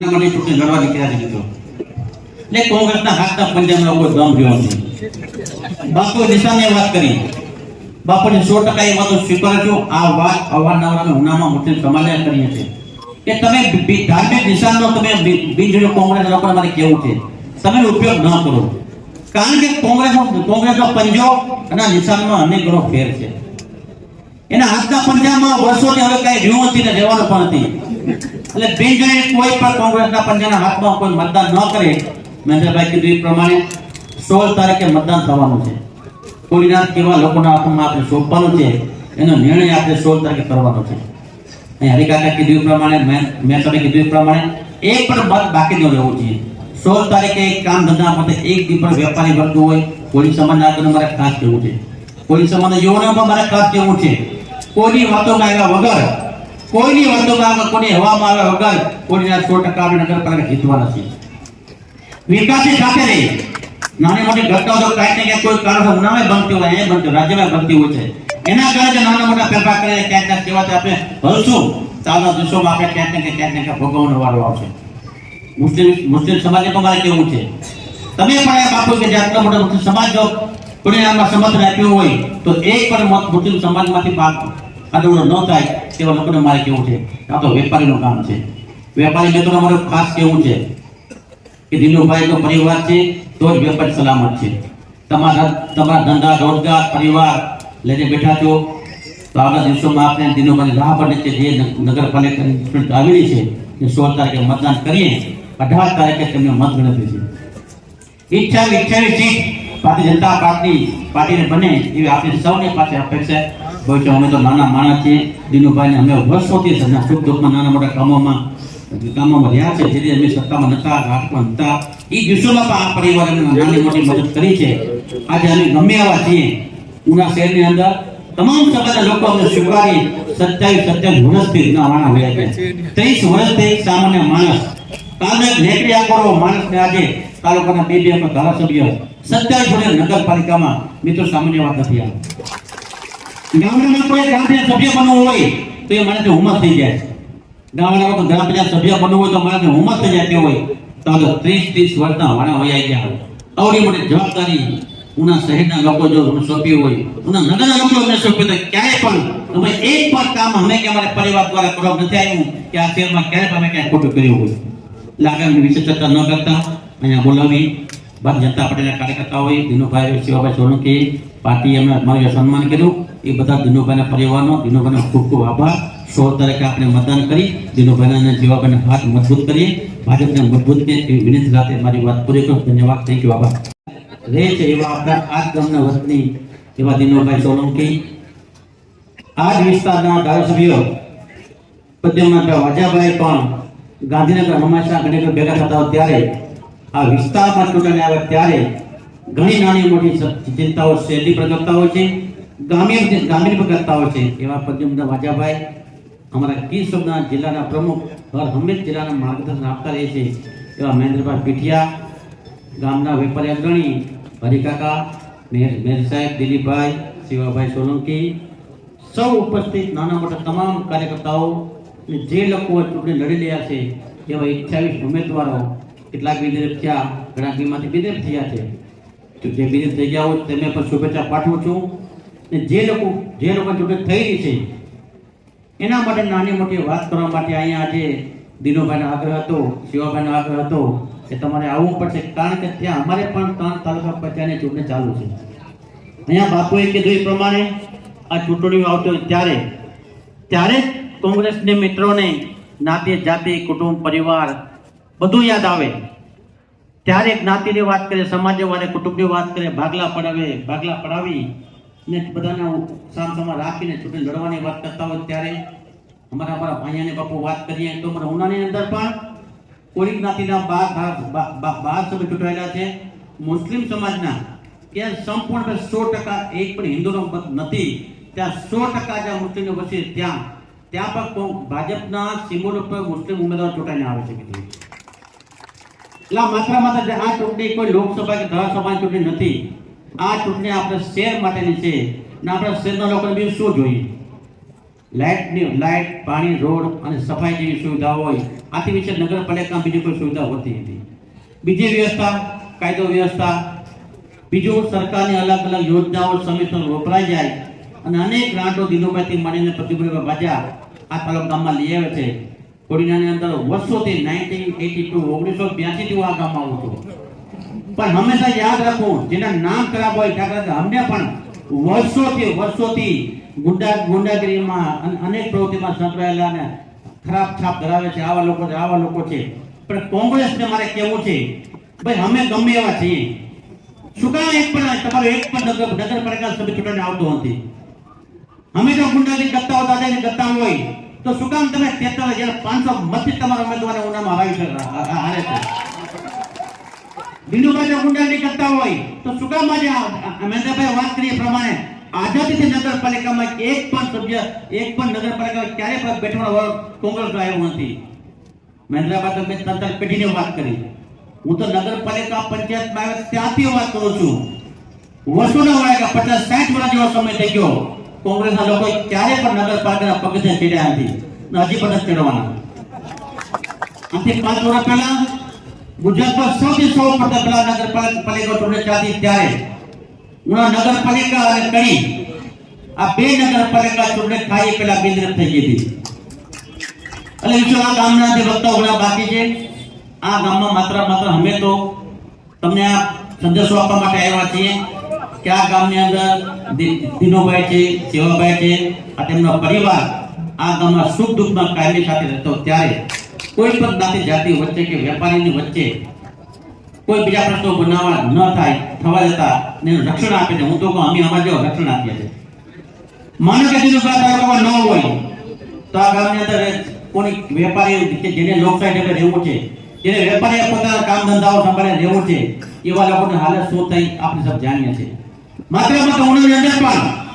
માટે ચૂંટણી લડવા નીકળ્યા છે મિત્રો કોંગ્રેસના હાથના પંજાબમાં કોઈ દમ રહ્યો નથી. બાપુ નિશાને વાત કરી. બાપુને સો ટકા એ વાતો સ્વીકારું આ વાત અવારનવાર અમે ઉનામાં મુસ્લિમ કરીએ છીએ. કે તમે ધાર્મિક નિશાનનો તમે બીજો કોંગ્રેસ લોકોને મારે કેવું છે? તમે ઉપયોગ ન કરો. કારણ કે કોંગ્રેસ કોંગ્રેસનો પંજો અને નિશાનમાં અનેક ગણો ફેર છે. એના હાથના પંજામાં વર્ષોથી હવે કઈ રહ્યું નથી ને રહેવાનું પણ નથી. એટલે બીજું કોઈ પણ કોંગ્રેસના પંજાના હાથમાં કોઈ મતદાન ન કરે, મહેન્દ્રભાઈ કીધું એ પ્રમાણે સોળ તારીખે મતદાન થવાનું છે. કોઈના કેવા લોકોના હાથમાં આપણે સોંપવાનું છે, એનો નિર્ણય આપણે સોળ તારીખે કરવાનો છે. અહીં હરિકાકા કીધું પ્રમાણે, મેં તમે કીધું પ્રમાણે, એક પણ મત બાકી ન રહેવું જોઈએ. સોળ તારીખે એક કામ ધંધા માટે એક બી પણ વેપારી વર્ગ હોય, કોઈ સમાજના આગળ મારે ખાસ કહેવું છે. કોઈ સમાજ યુવાનો મારે ખાસ કહેવું છે. કોઈની વાતો આવ્યા વગર કોઈની આવ્યા કોઈની હવામાં આવ્યા વગર કોઈના સો ટકા આપણે નગરપાલિકા જીતવા નથી. વિકાસની સાથે રહી. નાની મોટી ઘટનાઓ તો કાંઈક ને ક્યાંક કોઈ કારણસર નામે બનતી હોય એ બનતી રાજ્યમાં બનતી હોય છે. એના કારણે નાના મોટા ફેરફાર કરે, ક્યાંક ના કેવાથી આપણે ભરશું તો આવનારા દિવસોમાં આપણે ક્યાંક ને ક્યાંક ને ક્યાંક ભોગવવાનો વારો આવશે. મુસ્લિમ મુસ્લિમ સમાજને તો મારે કેવું છે. તમે પણ એમ આપો કે જે આટલો મોટો મુસ્લિમ સમાજ જો આમાં સમર્થન આપ્યું હોય, તો એક પણ મુસ્લિમ સમાજમાંથી ભાગ આદવડો ન થાય તેવા લોકોને મારે કેવું છે. આ તો વેપારીનું કામ છે. વેપારી મિત્રોને મારે ખાસ કેવું છે કે દિનુભાઈનો પરિવાર છે તો જ વેપાર સલામત છે. તમારા તમારા ધંધા, રોજગાર, પરિવાર લઈને બેઠા છો, તો આગળ દિવસોમાં આપણે દિનુભાઈ રાહ પડે છે જે નગરપાલિકા આવેલી છે, એ સોળ તારીખે મતદાન કરીએ, અઢાર તારીખે તેમને મત ગણતરી છે. ઈચ્છા ઈચ્છાવી સીટ ભારતીય જનતા પાર્ટી, પાર્ટીને બને એવી આપણી સૌની પાસે અપેક્ષા હોય કે અમે તો નાના માણસ છીએ, દિનુભાઈને અમે વર્ષોથી સુખ દુઃખમાં નાના મોટા કામોમાં કામોમાં રહ્યા છે જેથી અમે સત્તામાં નતા ઘાટમાં હતા એ દિવસોમાં પણ આ પરિવારને નાની મોટી મદદ કરી છે. આજે અમે ગમે આવા છીએ. ઉના શહેરની અંદર તમામ સમાજના લોકો અમને સ્વીકારી સત્યાવીસ સત્યાવીસ વર્ષથી ના વાણા છે ત્રીસ વર્ષથી સામાન્ય માણસ કાલે એક નેકડી માણસને આજે, તાલુકાના બે બે ધારાસભ્ય, સત્યાવીસ વર્ષ નગરપાલિકામાં, મિત્રો, સામાન્ય વાત નથી આ ગામડામાં કોઈ ગ્રામ પંચાયત સભ્ય બનવું હોય તો એ મારાથી હુમત થઈ જાય ગામડામાં કોઈ ગ્રામ પંચાયત સભ્ય બનવું હોય તો મારાથી હુમત થઈ જાય હોય. તો ત્રીસ ત્રીસ વર્ષના વાળા હોય ગયા હોય. આવડી મોટી જવાબદારી. ઉના શહેરના લોકો જો અમને સોંપ્યું હોય, ઉના નગરના લોકો અમને સોંપ્યું તો ક્યાંય પણ તમે એક પણ કામ અમે કે અમારા પરિવાર દ્વારા કરવા નથી આવ્યું કે આ શહેરમાં ક્યારેય અમે ક્યાંય ખોટું કર્યું હોય. લાગણી વિશે ચર્ચા ન કરતા. અહીંયા બોલાવી. ભારતીય જનતા પાર્ટીના કાર્યકર્તાઓએ દિનુભાઈ, શિવાભાઈ સોલંકી, પાર્ટીએ અમે અમારું સન્માન કર્યું. એ બધા દિનુભાઈના પરિવારનો, દિનુભાઈનો ખૂબ ખૂબ આભાર. સોળ તરીકે આપણે મતદાન કરી, દિનુભાઈના અને શિવાભાઈના હાથ મજબૂત કરીએ. ભાજપને મજબૂત કરીએ. એવી વિનંતી સાથે મારી વાત પૂરી કરું. ધન્યવાદ. થેન્ક યુ આભાર. રહે છે એવા આપણા આ ગામના વતની એવા દિનુભાઈ સોલંકી. આ જ વિસ્તારના ધારાસભ્યો પદ્યમના વાજાભાઈ પણ ગાંધીનગર હંમેશા ઘણી ભેગા થતા હોય ત્યારે આ વિસ્તારમાં ચૂંટણી આવે ત્યારે ઘણી નાની મોટી ચિંતાઓ શહેરની પ્રગટતા હોય છે. ગ્રામીણ ગ્રામીણ હોય છે, એવા પદ્યમના વાજાભાઈ અમારા કીસબના જિલ્લાના પ્રમુખ હર હંમેશ જિલ્લાના માર્ગદર્શન આપતા રહે છે, એવા મહેન્દ્રભાઈ પીઠિયા, ગામના વેપારી અગ્રણી હરિકાકા મેર મેર સાહેબ, દિલીપભાઈ, શિવાભાઈ સોલંકી, સૌ ઉપસ્થિત નાના મોટા તમામ કાર્યકર્તાઓ જે લોકો ચૂંટણી લડી રહ્યા છે, એવા અઠ્યાવીસ ઉમેદવારો કેટલાક વિદેશ થયા, ઘણા બીમાંથી વિદેશ થયા છે. જે વિદેશ થઈ ગયા હોય તેમને પણ શુભેચ્છા પાઠવું છું. જે લોકો જે લોકો ચૂંટણી થઈ છે, એના માટે નાની મોટી વાત કરવા માટે અહીંયા આજે દિનુભાઈનો આગ્રહ હતો, શિવાભાઈનો આગ્રહ હતો, કે તમારે આવવું પડશે, કારણ કે ત્યાં અમારે પણ ત્રણ તાલુકા પંચાયતની ચૂંટણી ચાલુ છે. અહીંયા બાપુએ કીધું એ પ્રમાણે, આ ચૂંટણીઓ આવતી હોય ત્યારે ત્યારે જ કોંગ્રેસને મિત્રોને નાતે જાતિ, કુટુંબ, પરિવાર, બધું યાદ આવે. ત્યારે જ્ઞાતિની વાત કરે સમાજની વાત કુટુંબની વાત કરે ભાગલા પડાવે, ભાગલા પડાવી ને બધાને સામસામાં રાખીને ચૂંટણી લડવાની વાત કરતા હોય ત્યારે અમારા અમારા ભાઈયાને બાપુ વાત કરીએ તો અમારા ઉનાની અંદર પણ કોળી જ્ઞાતિના બાર બાર બાર ચૂંટાયેલા છે. મુસ્લિમ સમાજના કે સંપૂર્ણ સો ટકા એક પણ હિન્દુનો મત નથી. ત્યાં સો ટકા જ્યાં મુસ્લિમો વસે ત્યાં. ત્યાં પણ ભાજપના સિમ્બોલ ઉપર મુસ્લિમ ઉમેદવાર ચૂંટાઈને આવે છે કીધું એટલે માત્ર માત્ર આ ચૂંટણી કોઈ લોકસભા કે ધારાસભાની ચૂંટણી નથી. આ ચૂંટણી આપણે શહેર માટેની છે ને આપણે શહેરના લોકોને બીજું શું જોઈએ? લાઇટની લાઇટ પાણી, રોડ અને સફાઈ જેવી સુવિધા હોય. આથી વિશે નગરપાલિકામાં બીજી કોઈ સુવિધા હોતી નથી. બીજી વ્યવસ્થા, કાયદો વ્યવસ્થા. બીજું સરકારની અલગ અલગ યોજનાઓ સમિતિઓ વપરાઈ જાય અને અનેક ગ્રાન્ટો દિનોભાઈથી મળીને પ્રતિભાઈ બાજા આ તાલુકામાં લઈ આવે છે. કોડીનાની અંદર વર્ષોથી નાઇન્ટીન એટી ટુ ઓગણીસો બ્યાસીથી હું આ ગામમાં આવું છું. પણ હંમેશા યાદ રાખો જેના નામ ખરાબ હોય ઠાકરા અમને પણ વર્ષોથી વર્ષોથી ગુંડા, ગુંડાગીરીમાં અનેક પ્રવૃત્તિમાં સંકળાયેલા અને ખરાબ છાપ ધરાવે છે આવા લોકો છે, આવા લોકો છે. પણ કોંગ્રેસને મારે કહેવું છે, ભાઈ, અમે ગમે એવા છીએ. શું કામ એક પણ તમારો એક પણ નગર નગરપાલિકા સભ્ય ચૂંટણી આવતો નથી? અમે જો ગુંડાગીરી કરતા હોય દાદાની કરતા હોય, તો શું કામ તમે તેતાલીસ હજાર પાંચસો મતથી તમારા ઉમેદવારને ઉનામાં હરાવી હારે છે? બિંદુભાઈ જો ગુંડાગીરી કરતા હોય તો શું કામ આજે આ- આ મહેન્દ્રભાઈ વાત કરી એ પ્રમાણે આઝાદીથી નગરપાલિકામાં એક પણ સભ્ય એક પણ નગરપાલિકા ક્યારે પણ બેઠવાનો કોંગ્રેસ આવ્યો નથી મહેન્દ્રભાઈ તો મેં તંત્ર પેઢીની વાત કરી હું તો નગરપાલિકા પંચાયતમાં આવ્યો ત્યાંથી વાત કરું છું વર્ષોના વળ્યા પચાસ સાઠ વર્ષ જેવો સમય થઈ ગયો કોંગ્રેસના લોકો ક્યારે પણ નગરપાલિકાના પગથિયા ચડ્યા નથી ને હજી પણ નથી ચડવાના આથી પાંચ વર્ષ પહેલા ગુજરાતમાં સૌથી સૌ પ્રથમ પેલા નગરપાલિકા ચૂંટણી ચાલતી ત્યારે નગરપાલિકા અને કડી આ બે નગરપાલિકા ચૂંટણી થાય પેલા બિનરફ થઈ ગઈ હતી. એટલે વિશ્વ આ ગામના જે વક્તા ઘણા બાકી છે, આ ગામમાં માત્ર માત્ર અમે તો તમને આ સંદેશો આપવા માટે આવ્યા છીએ કે આ ગામની અંદર દિનોભાઈ છે, સેવાભાઈ છે, આ તેમનો પરિવાર આ ગામમાં સુખ દુઃખમાં કાયમી સાથે રહેતો ત્યારે કોઈ પણ જ્ઞાતિ જાતિ વચ્ચે કે વેપારીની વચ્ચે કોઈ બીજા પ્રશ્નો બનાવવા ન થાય, થવા જતા ને રક્ષણ આપે છે. હું તો કહું, અમે અમારા જેવા રક્ષણ આપીએ છીએ. માનો કે દીનુભાઈ તાલુકામાં ન હોય, તો આ ગામની અંદર કોની વેપારી કે જેને લોકશાહી પર રહેવું છે, જેને વેપારી પોતાના કામ ધંધાઓ સંભાળે રહેવું છે, એવા લોકોની હાલત શું થઈ, આપણે સૌ જાણીએ છીએ. માત્ર માત્ર ઉનાની અંદર પણ